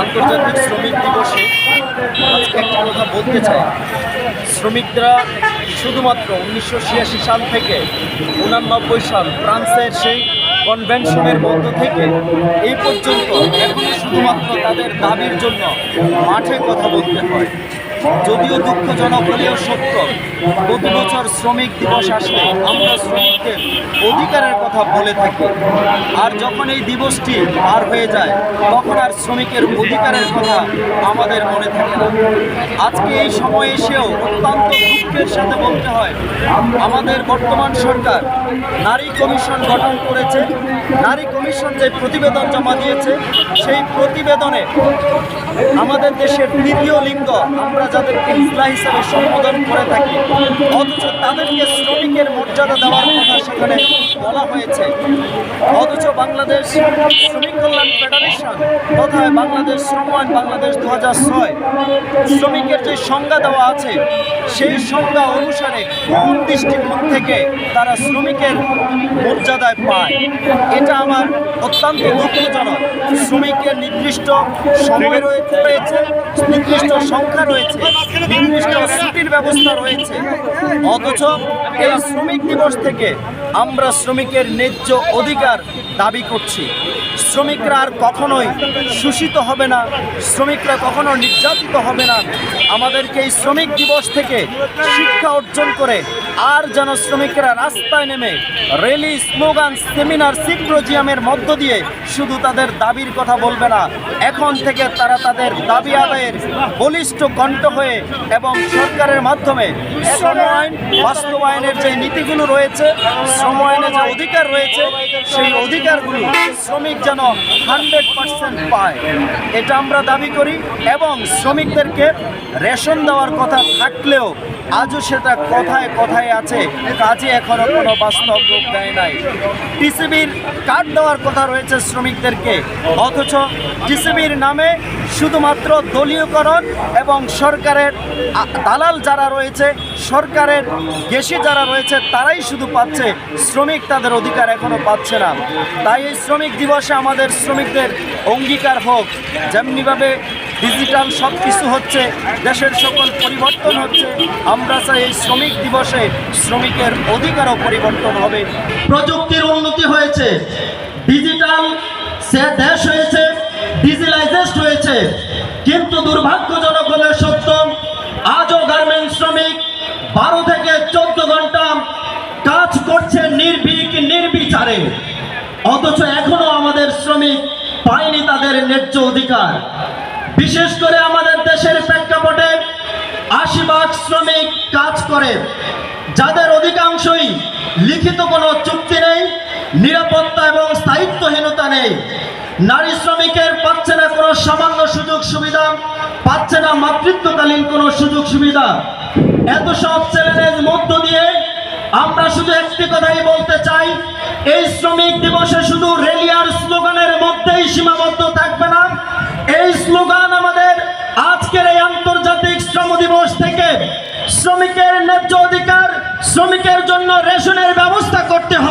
আন্তর্জাতিক শ্রমিক দিবসে আজকে একটা কথা বলতে চাই। শ্রমিকরা শুধুমাত্র উনিশশো ছিয়াশি সাল থেকে উনানব্বই সাল ফ্রান্সের সেই কনভেনশনের মধ্য থেকে এই পর্যন্ত শুধুমাত্র তাদের দাবির জন্য মাঠে কথা বলতে হয়। যদিও দুঃখজনক হলেও সত্য, প্রতি বছর শ্রমিক দিবস আসলে আমরা শ্রমিকদের অধিকারের কথা বলে থাকি। আর যখন এই দিবসটি পার হয়ে যায়, তখন আর শ্রমিকের অধিকারের কথা আমাদের মনে থাকে না। আজকে এই সময় এসেও অত্যন্ত দুঃখের সাথে বলতে হয়, আমাদের বর্তমান সরকার নারী কমিশন গঠন করেছে। নারী কমিশন যে প্রতিবেদন জমা দিয়েছে, সেই প্রতিবেদনে আমাদের দেশের তৃতীয় লিঙ্গ আমরা যাদেরকে ইসলা হিসেবে সম্বোধন করে থাকি, অথচ তাদেরকে শ্রমিকের মর্যাদা দেওয়ার কথা সেখানে বলা হয়েছে। অথচ বাংলাদেশ শ্রমিক কল্যাণ ফেডারেশন তথা বাংলাদেশ শ্রমআইন বাংলাদেশ দু হাজার ছয় শ্রমিকের যে সংজ্ঞা দেওয়া আছে, সেই সংজ্ঞা অনুসারে কোন দৃষ্টিকোণ থেকে তারা শ্রমিকের মর্যাদায় পায়? এটা আমার অত্যন্ত দুঃখজনক। শ্রমিকের নির্দিষ্ট সময় রয়েছে, নির্দিষ্ট সংখ্যা রয়েছে। নির্দিষ্ট ছুটির ব্যবস্থা রয়েছে। অথচ এই শ্রমিক দিবস থেকে আমরা শ্রমিকের ন্যায্য অধিকার দাবি করছি। শ্রমিকরা আর কখনোই শোষিত হবে না, শ্রমিকরা কখনো নির্যাতিত হবে না। আমাদেরকে এই শ্রমিক দিবস থেকে শিক্ষা অর্জন করে আর যেন শ্রমিকরা রাস্তায় নেমে রেলি, স্লোগান, সেমিনার সিম্পোজিয়ামের মধ্য দিয়ে শুধু তাদের দাবির কথা বলবে না। এখন থেকে তারা তাদের দাবি আদায়ের বলিষ্ঠ কণ্ঠ হয়ে এবং সরকারের মাধ্যমে শ্রম আইন, বাস্তবায়নের যে নীতিগুলো রয়েছে, শ্রম আইনে যে অধিকার রয়েছে, সেই অধিকারগুলো শ্রমিক যেন হান্ড্রেড পার্সেন্ট পায়। এটা আমরা দাবি করি এবং শ্রমিকদেরকে রেশন দেওয়ার কথা থাকলেও আজও সেটা কথায় কথায় আছে, কাজে এখনও কোনো বাস্তব রূপ দেয় নাই। টিসিবির কার্ড দেওয়ার কথা রয়েছে শ্রমিকদেরকে, অথচ টিসিবির নামে শুধুমাত্র দলীয়করণ এবং সরকারের দালাল যারা রয়েছে, সরকারের গেসি যারা রয়েছে, তারাই শুধু পাচ্ছে। শ্রমিক তাদের অধিকার এখনও পাচ্ছে না। তাই এই শ্রমিক দিবসে আমাদের শ্রমিকদের অঙ্গীকার হোক, যেমনিভাবে ডিজিটাল সব কিছু হচ্ছে, দেশের সকল পরিবর্তন হচ্ছে। আমরা চাই এই শ্রমিক দিবসে শ্রমিকের অধিকারও পরিবর্তন হবে। প্রযুক্তির উন্নতি হয়েছে ডিজিটাল সে দেশ হয়েছে ডিজিটালাইজেস্ট হয়েছে। কিন্তু দুর্ভাগ্যজনক হলে সত্য, আজও গার্মেন্টস শ্রমিক বারো থেকে চোদ্দ ঘণ্টা কাজ করছে নির্ভীক নির্বিচারে। অথচ এখনও আমাদের শ্রমিক পায়নি তাদের ন্যায্য অধিকার। বিশেষ করে আমাদের দেশের প্রেক্ষাপটে আশি ভাগ শ্রমিক কাজ করে। যাদের অধিকাংশই লিখিত কোনো চুক্তি নেই, নিরাপত্তা এবং স্থায়িত্বহীনতা নেই। নারী শ্রমিকের পাচ্ছে না কোনো সামান্য সুযোগ সুবিধা, পাচ্ছে না মাতৃত্বকালীন কোনো সুযোগ সুবিধা। এত সব চ্যালেঞ্জের মধ্য দিয়ে আমরা শুধু একটি কথাই বলতে চাই, এই শ্রমিক দিবসে শুধু রেলিয়ার স্লোগানের মধ্যেই সীমাবদ্ধ থাকবে না এই স্লোগান আমাদের আজকের এই আন্তর্জাতিক শ্রম দিবস থেকে শ্রমিকের ন্যায্য অধিকার, শ্রমিকের জন্য রেশনের ব্যবস্থা করতে হবে।